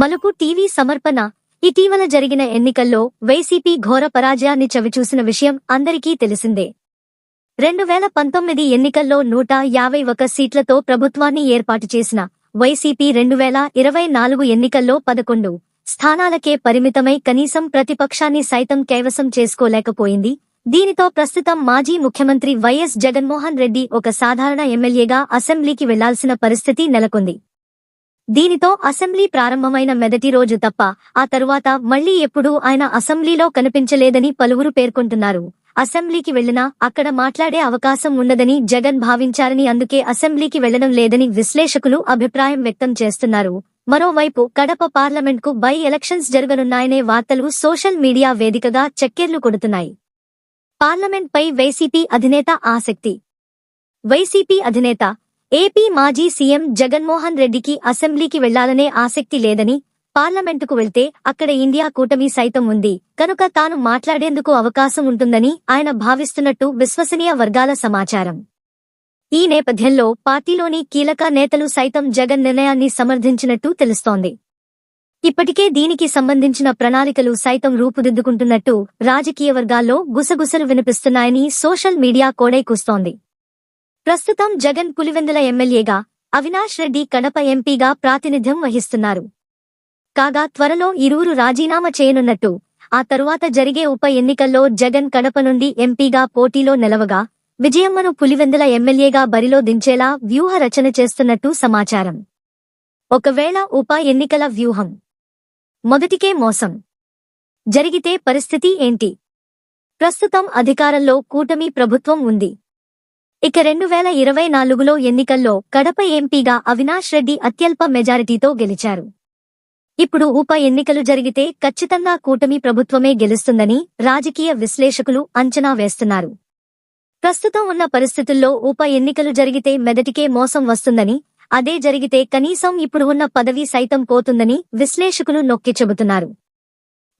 మలుపు టీవీ సమర్పణ. ఇటీవల జరిగిన ఎన్నికల్లో వైసీపీ ఘోర పరాజయాన్ని చవిచూసిన విషయం అందరికీ తెలిసిందే. రెండు వేల పంతొమ్మిది ఎన్నికల్లో నూట యాభై ఒక సీట్లతో ప్రభుత్వాన్ని ఏర్పాటు చేసిన వైసీపీ రెండు వేల ఇరవై నాలుగు ఎన్నికల్లో పదకొండు స్థానాలకే పరిమితమై కనీసం ప్రతిపక్షాన్ని సైతం కైవసం చేసుకోలేకపోయింది. దీనితో ప్రస్తుతం మాజీ ముఖ్యమంత్రి వైఎస్ జగన్మోహన్ రెడ్డి ఒక సాధారణ ఎమ్మెల్యేగా అసెంబ్లీకి వెళ్ళాల్సిన పరిస్థితి నెలకొంది. దీనితో అసెంబ్లీ ప్రారంభమైన మెదటి రోజు తప్ప ఆ తరువాత మళ్ళీ ఎప్పుడూ ఆయన అసెంబ్లీలో కనిపించలేదని పలువురు పేర్కొంటున్నారు. అసెంబ్లీకి వెళ్ళినా అక్కడ మాట్లాడే అవకాశం ఉండదని జగన్ భావించారని అందుకే అసెంబ్లీకి వెళ్ళడం లేదని విశ్లేషకులు అభిప్రాయం వ్యక్తం చేస్తున్నారు. మరోవైపు కడప పార్లమెంట్కు బై ఎలక్షన్స్ జరగనున్నాయనే వార్తలు సోషల్ మీడియా వేదికగా చక్కెర్లు కొడుతున్నాయి. పార్లమెంట్ పై వైసీపీ అధినేత ఆసక్తి. వైసీపీ అధినేత ఏపీ మాజీ సీఎం జగన్మోహన్ రెడ్డికి అసెంబ్లీకి వెళ్ళాలనే ఆసక్తి లేదని పార్లమెంటుకు వెళ్తే అక్కడ ఇండియా కూటమి సైతం ఉంది. కనుక తాను మాట్లాడేందుకు అవకాశం ఉంటుందని ఆయన భావిస్తున్నట్టు విశ్వసనీయ వర్గాల సమాచారం. ఈ నేపథ్యంలో పార్టీలోని కీలక నేతలు సైతం జగన్ నిర్ణయాన్ని సమర్థించినట్టు తెలుస్తోంది. ఇప్పటికే దీనికి సంబంధించిన ప్రణాళికలు సైతం రూపుదిద్దుకుంటున్నట్టు రాజకీయ వర్గాల్లో గుసగుసలు వినిపిస్తున్నాయని సోషల్ మీడియా కోడైకూస్తోంది ప్రస్తుతం జగన్ పులివెందుల ఎమ్మెల్యేగా అవినాష్ రెడ్డి కడప ఎంపీగా ప్రాతినిధ్యం వహిస్తున్నారు. కాగా త్వరలో ఇరువురు రాజీనామా చేయనున్నట్టు ఆ తరువాత జరిగే ఉప ఎన్నికల్లో జగన్ కడప నుండి ఎంపీగా పోటీలో నిలవగా విజయమ్మను పులివెందుల ఎమ్మెల్యేగా బరిలో దించేలా వ్యూహ రచన చేస్తున్నట్టు సమాచారం. ఒకవేళ ఉప ఎన్నికల వ్యూహం మొదటికే మోసం జరిగితే పరిస్థితి ఏంటి? ప్రస్తుతం అధికారంలో కూటమి ప్రభుత్వం ఉంది. ఇక రెండు వేల ఇరవై నాలుగులో ఎన్నికల్లో కడప ఎంపీగా అవినాష్ రెడ్డి అత్యల్ప మెజారిటీతో గెలిచారు. ఇప్పుడు ఉప ఎన్నికలు జరిగితే ఖచ్చితంగా కూటమి ప్రభుత్వమే గెలుస్తుందని రాజకీయ విశ్లేషకులు అంచనా వేస్తున్నారు. ప్రస్తుతం ఉన్న పరిస్థితుల్లో ఉప ఎన్నికలు జరిగితే మెదటికే మోసం వస్తుందని అదే జరిగితే కనీసం ఇప్పుడు ఉన్న పదవి సైతం పోతుందని విశ్లేషకులు నొక్కి చెబుతున్నారు.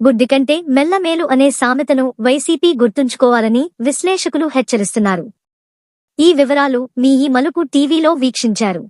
గుడ్డి కంటే మెల్లమేలు అనే సామెతను వైసీపీ గుర్తుంచుకోవాలని విశ్లేషకులు హెచ్చరిస్తున్నారు. ఈ వివరాలు మీ ఈ మలుపు టీవీలో వీక్షించారు.